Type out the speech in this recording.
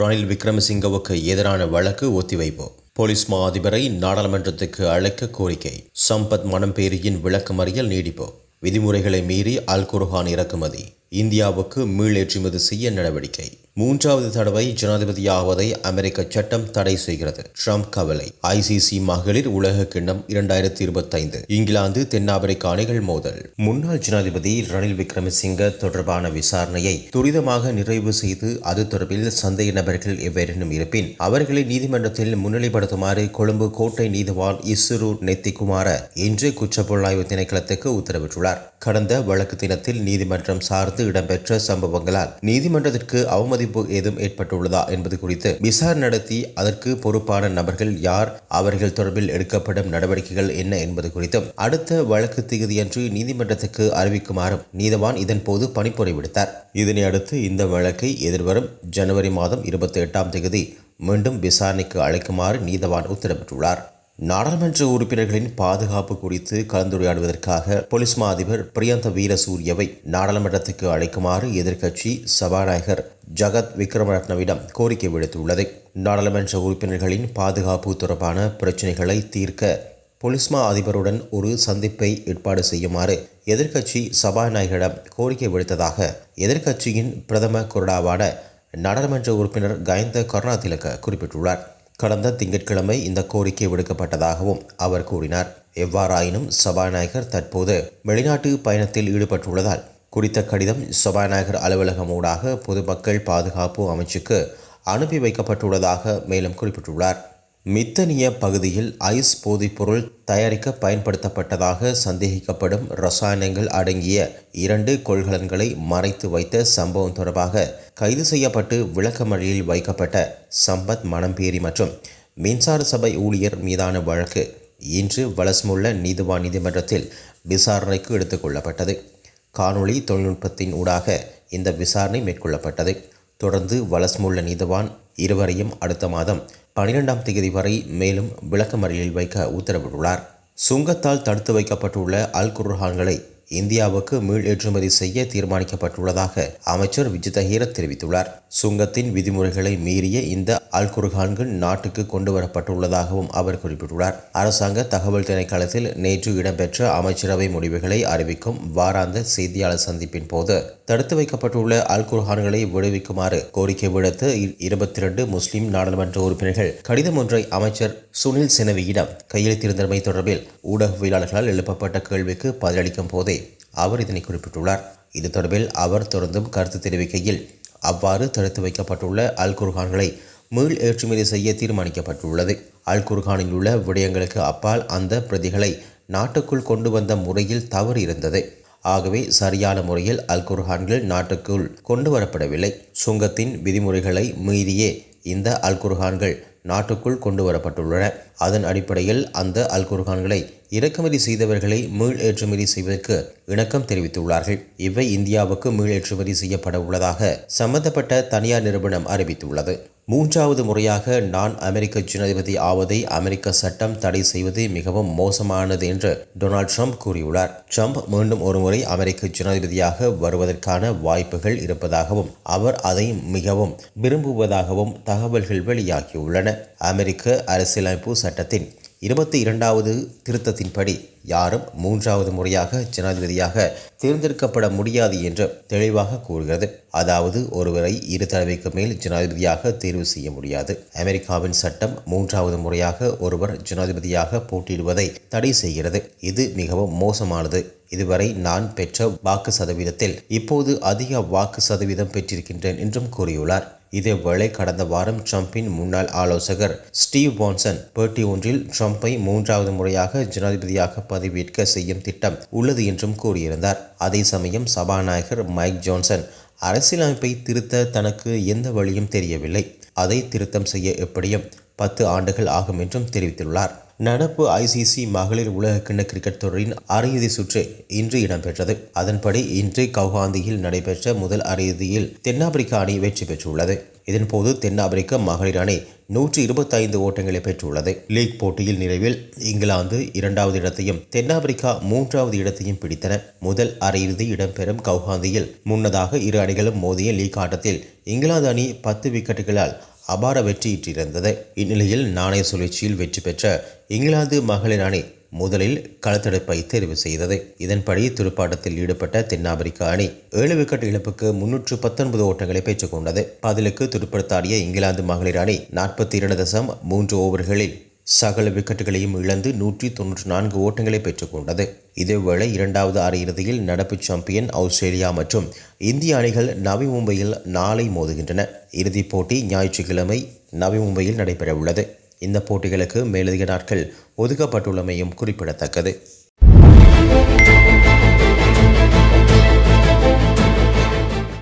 ரணில் விக்ரமசிங்கவுக்கு எதிரான வழக்கு ஒத்திவைப்பு. போலீஸ் மா அதிபரை நாடாளுமன்றத்துக்கு அழைக்க கோரிக்கை. சம்பத் மனம்பேரியின் விளக்கமறியல் நீடிப்பு. விதிமுறைகளை மீறி அல் குர்ஹான் இறக்குமதி. இந்தியாவுக்கு மீள் ஏற்றுமதி செய்ய நடவடிக்கை. மூன்றாவது தடவை ஜனாதிபதியாவதை அமெரிக்க சட்டம் தடை செய்கிறது. ட்ரம்ப் கவலை. ஐசிசி மகளிர் உலக கிண்ணம் இரண்டாயிரத்தி இருபத்தைந்து. இங்கிலாந்து தென்னாப்பிரிக்க அணிகள் மோதல். முன்னாள் ஜனாதிபதி ரணில் விக்ரமசிங்க தொடர்பான விசாரணையை துரிதமாக நிறைவு செய்து அது தொடர்பில் சந்தேக நபர்கள் எவ்வேறெனும் இருப்பின் அவர்களை நீதிமன்றத்தில் முன்னிலைப்படுத்துமாறு கொழும்பு கோட்டை நீதிவான் இசுரு நெத்திக்குமார இன்று குற்றப்புலனாய்வு திணைக்களத்துக்கு உத்தரவிட்டுள்ளார். கடந்த வழக்கு தினத்தில் நீதிமன்றம் சார்ந்து இடம்பெற்ற சம்பவங்களால் நீதிமன்றத்திற்கு அவமதி அவமதிப்பு ஏதும் ஏற்பட்டுள்ளதா என்பது குறித்து விசாரணை நடத்தி அதற்கு பொறுப்பான நபர்கள் யார் அவர்கள் தொடர்பில் எடுக்கப்படும் நடவடிக்கைகள் என்ன என்பது குறித்தும் அடுத்த வழக்கு திகதியன்று நீதிமன்றத்துக்கு அறிவிக்குமாறும் நீதவான் இதன்போது பணிப்புரை விடுத்தார். இதனை அடுத்து இந்த வழக்கை எதிர்வரும் ஜனவரி மாதம் இருபத்தி எட்டாம் தேதி மீண்டும் விசாரணைக்கு அழைக்குமாறு நீதவான் உத்தரவிட்டுள்ளார். நாடாளுமன்ற உறுப்பினர்களின் பாதுகாப்பு குறித்து கலந்துரையாடுவதற்காக போலீஸ் மா அதிபர் பிரியந்த வீரசூரியவை நாடாளுமன்றத்துக்கு அழைக்குமாறு எதிர்க்கட்சி சபாநாயகர் ஜகத் விக்ரமரத்னவிடம் கோரிக்கை விடுத்துள்ளது. நாடாளுமன்ற உறுப்பினர்களின் பாதுகாப்பு தொடர்பான பிரச்சினைகளை தீர்க்க பொலிஸ்மா அதிபருடன் ஒரு சந்திப்பை ஏற்பாடு செய்யுமாறு எதிர்க்கட்சி சபாநாயகரிடம் கோரிக்கை விடுத்ததாக எதிர்க்கட்சியின் பிரதம கொறடாவான நாடாளுமன்ற உறுப்பினர் கயந்த கருணாதிலக குறிப்பிட்டுள்ளார். கடந்த திங்கட்கிழமை இந்த கோரிக்கை விடுக்கப்பட்டதாகவும் அவர் கூறினார். எவ்வாறாயினும் சபாநாயகர் தற்போது வெளிநாட்டு பயணத்தில் ஈடுபட்டுள்ளதால் குறித்த கடிதம் சபாநாயகர் அலுவலகம் ஊடாக பொதுமக்கள் பாதுகாப்பு அமைச்சுக்கு அனுப்பி வைக்கப்பட்டுள்ளதாக மேலும் குறிப்பிட்டுள்ளார். மித்தனிய பகுதியில் ஐஸ் போதைப்பொருள் தயாரிக்க பயன்படுத்தப்பட்டதாக சந்தேகிக்கப்படும் ரசாயனங்கள் அடங்கிய இரண்டு கொள்கலன்களை மறைத்து வைத்த சம்பவம் தொடர்பாக கைது செய்யப்பட்டு விளக்கமழியில் வைக்கப்பட்ட சம்பத் மணம்பேரி மற்றும் மின்சார சபை ஊழியர் மீதான வழக்கு இன்று வலஸ்முள்ள நீதிவான் நீதிமன்றத்தில் விசாரணைக்கு எடுத்துக்கொள்ளப்பட்டது காணொளி தொழில்நுட்பத்தின் ஊடாக இந்த விசாரணை மேற்கொள்ளப்பட்டது. தொடர்ந்து வலஸ்முள்ள நீதிவான் இருவரையும் அடுத்த மாதம் பனிரெண்டாம் தேதி வரை மேலும் விளக்கமறியலில் வைக்க உத்தரவிட்டுள்ளார். சுங்கத்தால் தடுத்து வைக்கப்பட்டுள்ள அல் குர்ஹான்களை இந்தியாவுக்கு மீள் ஏற்றுமதி செய்ய தீர்மானிக்கப்பட்டுள்ளதாக அமைச்சர் விஜிதஹீர தெரிவித்துள்ளார். சுங்கத்தின் விதிமுறைகளை மீறிய இந்த அல்குர்கான்கள் நாட்டுக்கு கொண்டு வரப்பட்டுள்ளதாகவும் அவர் குறிப்பிட்டுள்ளார். அரசாங்க தகவல் திணைக்களத்தில் நேற்று இடம்பெற்ற அமைச்சரவை முடிவுகளை அறிவிக்கும் வாராந்த செய்தியாளர் சந்திப்பின் போது தடுத்து வைக்கப்பட்டுள்ள அல்குர்ஹான்களை விடுவிக்குமாறு கோரிக்கை விடுத்து இருபத்தி இரண்டு முஸ்லிம் நாடாளுமன்ற உறுப்பினர்கள் கடிதம் ஒன்றை அமைச்சர் சுனில் செனவியிடம் கையெழுத்திருந்தமை தொடர்பில் ஊடகவியலாளர்களால் எழுப்பப்பட்ட கேள்விக்கு பதிலளிக்கும் போதே அவர் இதனை குறிப்பிட்டுள்ளார். இது தொடர்பில் அவர் தொடர்ந்தும் கருத்து தெரிவிக்கையில் அவ்வாறு தடுத்து வைக்கப்பட்டுள்ள அல் குர்ஹான்களை மீள் ஏற்றுமதி செய்ய தீர்மானிக்கப்பட்டுள்ளது. அல் குர்ஹானில் உள்ள விடயங்களுக்கு அப்பால் அந்த பிரதிகளை நாட்டுக்குள் கொண்டு வந்த முறையில் தவறு இருந்தது. ஆகவே சரியான முறையில் அல் குர்ஹான்கள் நாட்டுக்குள் கொண்டு வரப்படவில்லை. சுங்கத்தின் விதிமுறைகளை மீறியே இந்த அல் குர்ஹான்கள் நாட்டுக்குள் கொண்டு வரப்பட்டுள்ளன அதன் அடிப்படையில் அந்த அல் குர்ஹான்களை இறக்குமதி செய்தவர்களை மீள் ஏற்றுமதி செய்வதற்கு இணக்கம் தெரிவித்துள்ளார்கள். இவை இந்தியாவுக்கு மீள் ஏற்றுமதி செய்யப்பட உள்ளதாக சம்பந்தப்பட்ட தனியார் நிறுவனம் அறிவித்துள்ளது. மூன்றாவது முறையாக நான் அமெரிக்க ஜனாதிபதி ஆவதை அமெரிக்க சட்டம் தடை செய்வது மிகவும் மோசமானது என்று டொனால்ட் ட்ரம்ப் கூறியுள்ளார். ட்ரம்ப் மீண்டும் ஒருமுறை அமெரிக்க ஜனாதிபதியாக வருவதற்கான வாய்ப்புகள் இருப்பதாகவும் அவர் அதை மிகவும் விரும்புவதாகவும் தகவல்கள் வெளியாகியுள்ளன. அமெரிக்க அரசியலமைப்பு சட்டத்தின் இருபத்தி இரண்டாவது திருத்தத்தின்படி யாரும் மூன்றாவது முறையாக ஜனாதிபதியாக தேர்ந்தெடுக்கப்பட முடியாது என்று தெளிவாக கூறுகிறது. அதாவது ஒருவரை இரு தடவைக்கு மேல் ஜனாதிபதியாக தேர்வு செய்ய முடியாது. அமெரிக்காவின் சட்டம் மூன்றாவது முறையாக ஒருவர் ஜனாதிபதியாக போட்டியிடுவதை தடை செய்கிறது. இது மிகவும் மோசமானது. இதுவரை நான் பெற்ற வாக்கு சதவீதத்தில் இப்போது அதிக வாக்கு சதவீதம் பெற்றிருக்கின்றேன் என்றும் கூறியுள்ளார். இதேவேளை கடந்த வாரம் ட்ரம்பின் முன்னாள் ஆலோசகர் ஸ்டீவ் பான்சன் பேட்டி ஒன்றில் ட்ரம்பை மூன்றாவது முறையாக ஜனாதிபதியாக பதவியேற்க செய்யும் திட்டம் உள்ளது என்றும் கூறியிருந்தார். அதே சமயம் சபாநாயகர் மைக் ஜான்சன் அரசியலமைப்பை திருத்த தனக்கு எந்த வழியும் தெரியவில்லை. அதை திருத்தம் செய்ய எப்படியும் பத்து ஆண்டுகள் ஆகும் என்றும் தெரிவித்துள்ளார். நடப்பு ஐசிசி மகளிர் உலகக்கிண்ண கிரிக்கெட் தொடரின் அரையிறுதி சுற்று இன்று இடம்பெற்றது. அதன்படி இன்று கவுஹாந்தியில் நடைபெற்ற முதல் அரையிறுதியில் தென்னாப்பிரிக்க அணி வெற்றி பெற்றுள்ளது. இதன்போது தென்னாப்பிரிக்க மகளிர் அணி நூற்றி இருபத்தைந்து ஓட்டங்களை பெற்றுள்ளது. லீக் போட்டியில் நிறைவில் இங்கிலாந்து இரண்டாவது இடத்தையும் தென்னாப்பிரிக்கா மூன்றாவது இடத்தையும் பிடித்தன. முதல் அரையிறுதி இடம்பெறும் கவுஹாந்தியில் முன்னதாக இரு அணிகளும் மோதிய லீக் ஆட்டத்தில் இங்கிலாந்து அணி பத்து விக்கெட்டுகளால் அபார வெற்றியிட்டிருந்தது இந்நிலையில் நாணய சுழற்சியில் வெற்றி பெற்ற இங்கிலாந்து மகளிர் அணி முதலில் களத்தடுப்பை தெரிவு செய்தது. இதன்படி துடுப்பாட்டத்தில் ஈடுபட்ட தென்னாப்பிரிக்க அணி ஏழு விக்கெட் இழப்புக்கு முன்னூற்று பத்தொன்பது ஓட்டங்களை பெற்றுக்கொண்டது பதிலுக்கு துடுப்படுத்தாடிய இங்கிலாந்து மகளிர் அணி நாற்பத்தி இரண்டு தசம் மூன்று ஓவர்களில் சகல விக்கெட்டுகளையும் இழந்து நூற்றி தொன்னூற்றி நான்கு ஓட்டங்களை பெற்றுக்கொண்டது. இதேவேளை இரண்டாவது அரையிறுதியில் நடப்பு சாம்பியன் ஆஸ்திரேலியா மற்றும் இந்திய அணிகள் நவி மும்பையில் நாளை மோதுகின்றன. இறுதிப் போட்டி ஞாயிற்றுக்கிழமை நவி மும்பையில் நடைபெறவுள்ளது. இந்த போட்டிகளுக்கு மேலதிக நாட்கள் ஒதுக்கப்பட்டுள்ளமையும் குறிப்பிடத்தக்கது.